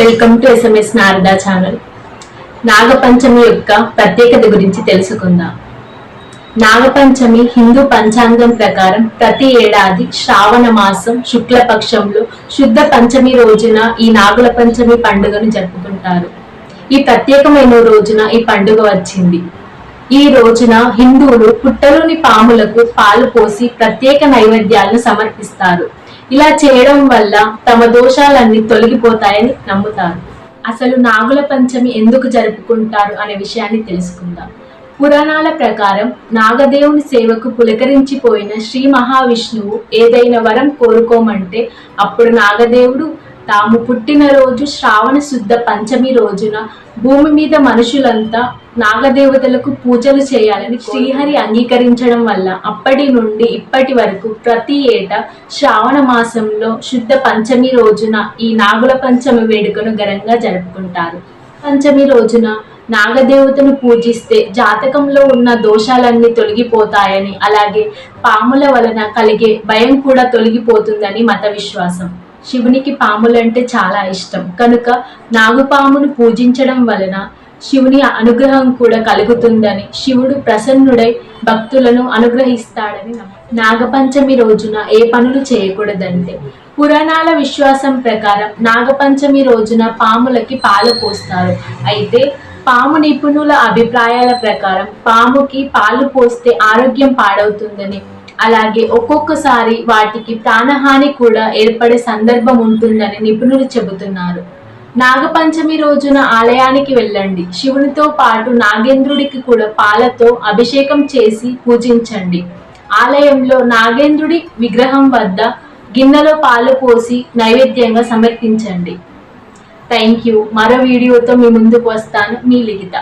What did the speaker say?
Welcome to SMS Narada channel. Nagapanchami యొక్క ప్రత్యేకత గురించి తెలుసుకుందాం. నాగపంచమి హిందూ పంచాంగం ప్రకారం ప్రతి ఏడాది శ్రావణ మాసం శుక్లపక్షంలో శుద్ధ పంచమి రోజున ఈ నాగుల పంచమి పండుగను జరుపుకుంటారు. ఈ ప్రత్యేకమైన రోజున ఈ పండుగ వచ్చింది. ఈ రోజున హిందువులు పుట్టలోని పాములకు పాలు పోసి ప్రత్యేక నైవేద్యాలను సమర్పిస్తారు. ఇలా చేయడం వల్ల తమ దోషాలన్నీ తొలగిపోతాయని నమ్ముతారు. అసలు నాగుల పంచమి ఎందుకు జరుపుకుంటారు అనే విషయాన్ని తెలుసుకుందాం. పురాణాల ప్రకారం నాగదేవుని సేవకు పులకరించిపోయిన శ్రీ మహావిష్ణువు ఏదైనా వరం కోరుకోమంటే అప్పుడు నాగదేవుడు తాము పుట్టినరోజు శ్రావణ శుద్ధ పంచమి రోజున భూమి మీద మనుషులంతా నాగదేవతలకు పూజలు చేయాలని శ్రీహరి అంగీకరించడం వల్ల అప్పటి నుండి ఇప్పటి వరకు ప్రతి ఏటా శ్రావణ మాసంలో శుద్ధ పంచమి రోజున ఈ నాగుల పంచమి వేడుకను ఘనంగా జరుపుకుంటారు. పంచమి రోజున నాగదేవతను పూజిస్తే జాతకంలో ఉన్న దోషాలన్నీ తొలగిపోతాయని అలాగే పాముల వలన కలిగే భయం కూడా తొలగిపోతుందని మత విశ్వాసం. శివునికి పాములంటే చాలా ఇష్టం. కనుక నాగుపామును పూజించడం వలన శివుని అనుగ్రహం కూడా కలుగుతుందని శివుడు ప్రసన్నుడై భక్తులను అనుగ్రహిస్తాడని నాగపంచమి రోజున ఏ పనులు చేయకూడదంటే పురాణాల విశ్వాసం ప్రకారం నాగపంచమి రోజున పాములకి పాలు పోస్తారు. అయితే పాము నిపుణుల అభిప్రాయాల ప్రకారం పాముకి పాలు పోస్తే ఆరోగ్యం పాడవుతుందని అలాగే ఒక్కొక్కసారి వాటికి ప్రాణహాని కూడా ఏర్పడే సందర్భం ఉంటుందని నిపుణులు చెబుతున్నారు. నాగపంచమి రోజున ఆలయానికి వెళ్ళండి. శివునితో పాటు నాగేంద్రుడికి కూడా పాలతో అభిషేకం చేసి పూజించండి. ఆలయంలో నాగేంద్రుడి విగ్రహం వద్ద గిన్నెలో పాలు పోసి నైవేద్యంగా సమర్పించండి. థ్యాంక్ యూ మరో వీడియోతో మీ ముందుకు వస్తాను. మీ లిఖిత.